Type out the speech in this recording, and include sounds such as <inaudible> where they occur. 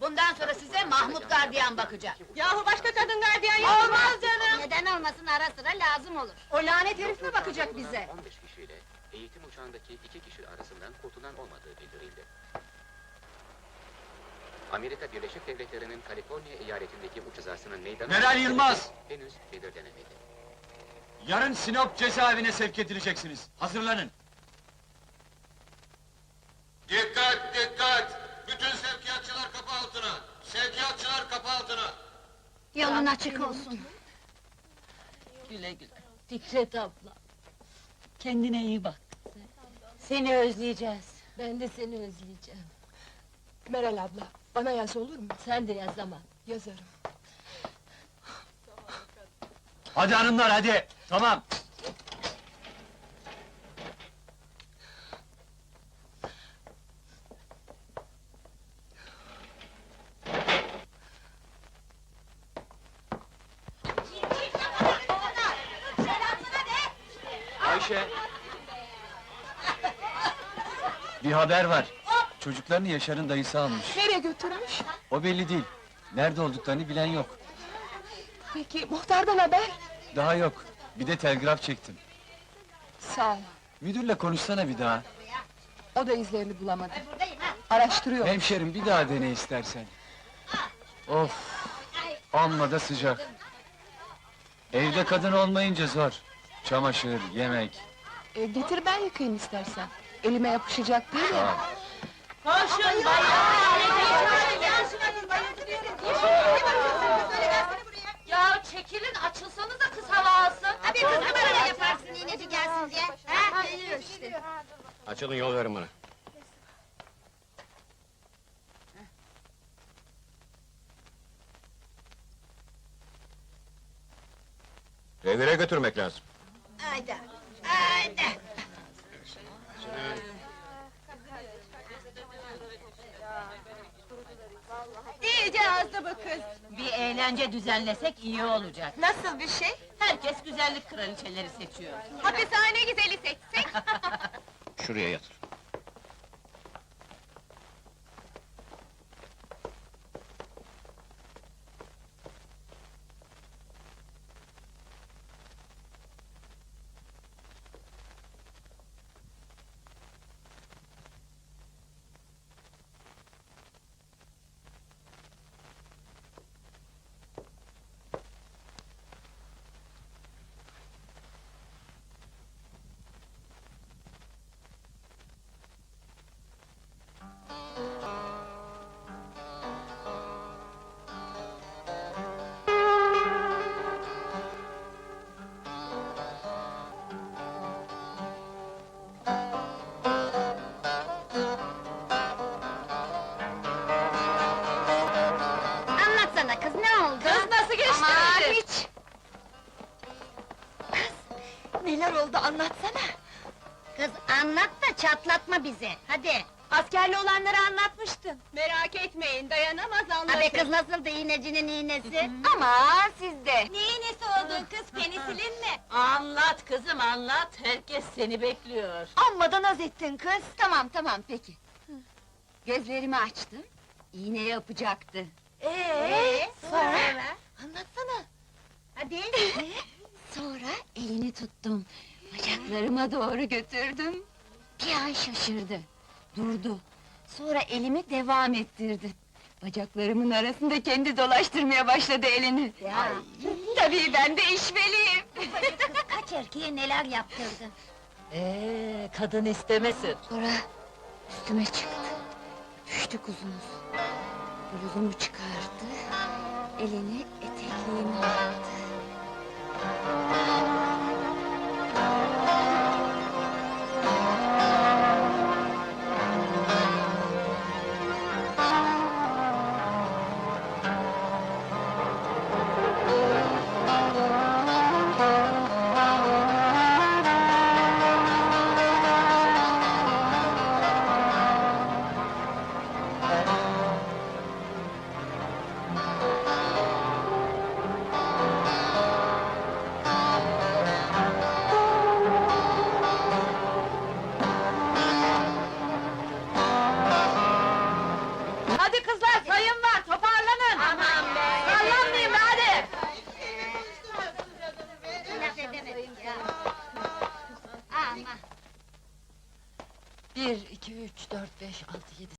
Bundan sonra size Mahmut gardiyan bakacak. Yahu başka kadın gardiyan yok Olmaz canım! Neden olmasın ara sıra lazım olur. O lanet herif mi bakacak bize? 15 kişiyle eğitim uçağındaki iki kişi arasından kurtulan olmadığı bildirildi. Amerika Birleşik Devletleri'nin Kaliforniya eyaletindeki uç kazasının meydana... Meral Yılmaz! Henüz belirlenemedi. Yarın Sinop cezaevine sevk edileceksiniz. Hazırlanın. Dikkat dikkat! Altına! Sevkiyatçılar kapı altına! Yolun açık olsun. Güle güle. Fikret abla. Kendine iyi bak. Seni özleyeceğiz. Ben de seni özleyeceğim. Meral abla, bana yaz olur mu? Sen de yaz ama. Yazarım. Hadi hanımlar hadi. Tamam. Ayşe. Bir haber var. Çocuklarını Yaşar'ın dayısı almış. Nereye götürmüş? O belli değil. Nerede olduklarını bilen yok. Peki, muhtardan haber? Daha yok. Bir de telgraf çektim. Sağ ol. Müdürle konuşsana bir daha. O da izlerini bulamadı. Araştırıyor. Hemşerim bir daha dene istersen. Of! Amma da sıcak. Evde kadın olmayınca zor. Çamaşır, yemek. E, getir ben yıkayayım istersen. Elime yapışacak değil ya. Koşun Ya çekilin açılsanıza kız hava alsın. Abi kız numara yaparsın iğneci gelsin diye. Ha? Geliyor işte. Açılın yol verin bana. Revire götürmek lazım. Haydi. Haydi. İyice azdı bu kız. Bir eğlence düzenlesek iyi olacak. Nasıl bir şey? Herkes güzellik kraliçeleri seçiyor. Hapishane güzeli seçsek. <laughs> <laughs> Şuraya yatır. Neler oldu anlatsana. Kız anlat da çatlatma bizi. Hadi. Askerli olanları anlatmıştım. Merak etmeyin, dayanamaz anlatır. Abi kız nasıldı iğnecinin iğnesi? Ama sizde. Ne iğnesi oldun kız, penisilin mi? Anlat kızım, anlat. Herkes seni bekliyor. Amma da naz ettin kız. Tamam tamam peki. Gözlerimi açtım. İğne yapacaktı. Ee, sonra? Anlatsana. Hadi. <laughs> Elini tuttum. Bacaklarıma doğru götürdüm. Bir an şaşırdı. Durdu. Sonra elimi devam ettirdi. Bacaklarımın arasında kendi dolaştırmaya başladı elini. Ay, tabii ben de işveliyim. Kaç erkeğe neler yaptırdı. Ee, kadın istemesin. Sonra üstüme çıktı. Düştük uzunuz. Bluzumu çıkardı. Elini etekliğime aldı. Kızlar sayın var toparlanın. Aman be. Sallanmayın be hadi. Bir, iki, üç, dört, beş, altı, yedi,